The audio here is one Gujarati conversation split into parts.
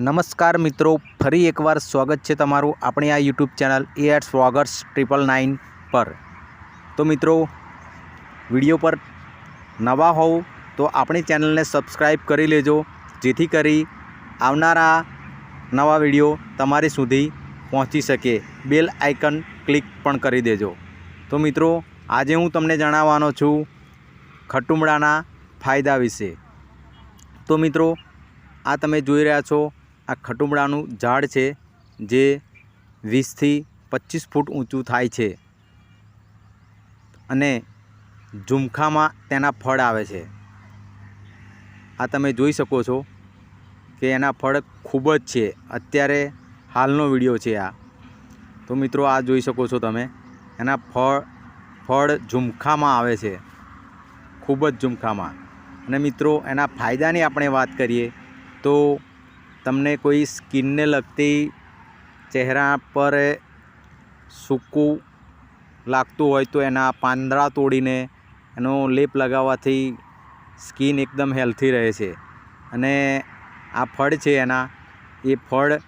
નમસ્કાર મિત્રો, ફરી એકવાર સ્વાગત છે તમારું આપણી આ યુટ્યુબ ચેનલ એ એટ્સ વ્લોગર્સ ટ્રિપલ નાઇન પર. તો મિત્રો, વીડિયો પર નવા હોવ તો આપણી ચેનલને સબસ્ક્રાઈબ કરી લેજો, જેથી કરી આવનારા નવા વીડિયો તમારી સુધી પહોંચી શકે. બેલ આઇકન ક્લિક પણ કરી દેજો. તો મિત્રો, આજે હું તમને જણાવવાનો છું ખટુમડાના ફાયદા વિશે. તો મિત્રો, આ તમે જોઈ રહ્યા છો આ ખટુમડાનું ઝાડ છે, જે વીસથી પચીસ ફૂટ ઊંચું થાય છે અને ઝુમખામાં તેના ફળ આવે છે. આ તમે જોઈ શકો છો કે એના ફળ ખૂબ જ છે. અત્યારે હાલનો વીડિયો છે આ. તો મિત્રો આ જોઈ શકો છો તમે. એના ફળ ફળ ઝુમખામાં આવે છે. ખૂબ જ ઝુમખામાં. અને મિત્રો એના ફાયદાની આપણે વાત કરીએ તો તમને કોઈ સ્કિનને લગતી ચહેરા પર સૂકું લાગતું હોય તો એના પાંદડા તોડીને એનો લેપ લગાવવાથી સ્કિન એકદમ હેલ્થી રહે છે. અને આ ફળ છે એના, એ ફળ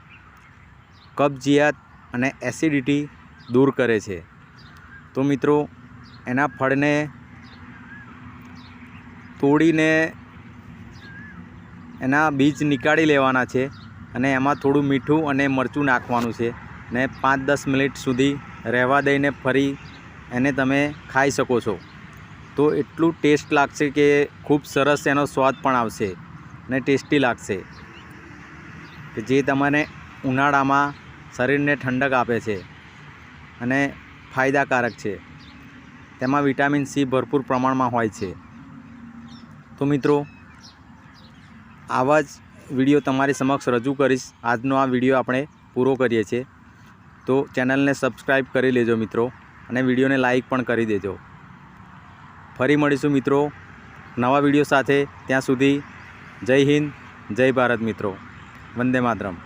કબજિયાત અને એસિડિટી દૂર કરે છે. તો મિત્રો, એના ફળને તોડીને એના બીજ નીકાળી લેવાના છે અને એમાં થોડું મીઠું અને મરચું નાખવાનું છે ને પાંચ દસ મિનિટ સુધી રહેવા દઈને ફરી એને તમે ખાઈ શકો છો. તો એટલું ટેસ્ટ લાગશે કે ખૂબ સરસ એનો સ્વાદ પણ આવશે અને ટેસ્ટી લાગશે. કે જે તમને ઉનાળામાં શરીરને ઠંડક આપે છે અને ફાયદાકારક છે. તેમાં વિટામિન સી ભરપૂર પ્રમાણમાં હોય છે. તો મિત્રો આવા જ વીડિયો તમારી સમક્ષ રજૂ કરીશ. આજનો આ વીડિયો આપણે પૂરો કરીએ છીએ. તો ચેનલને સબસ્ક્રાઈબ કરી લેજો મિત્રો અને વિડીયોને લાઇક પણ કરી દેજો. ફરી મળીશું મિત્રો નવા વીડિયો સાથે. ત્યાં સુધી જય હિન્દ, જય ભારત મિત્રો. વંદે માતરમ.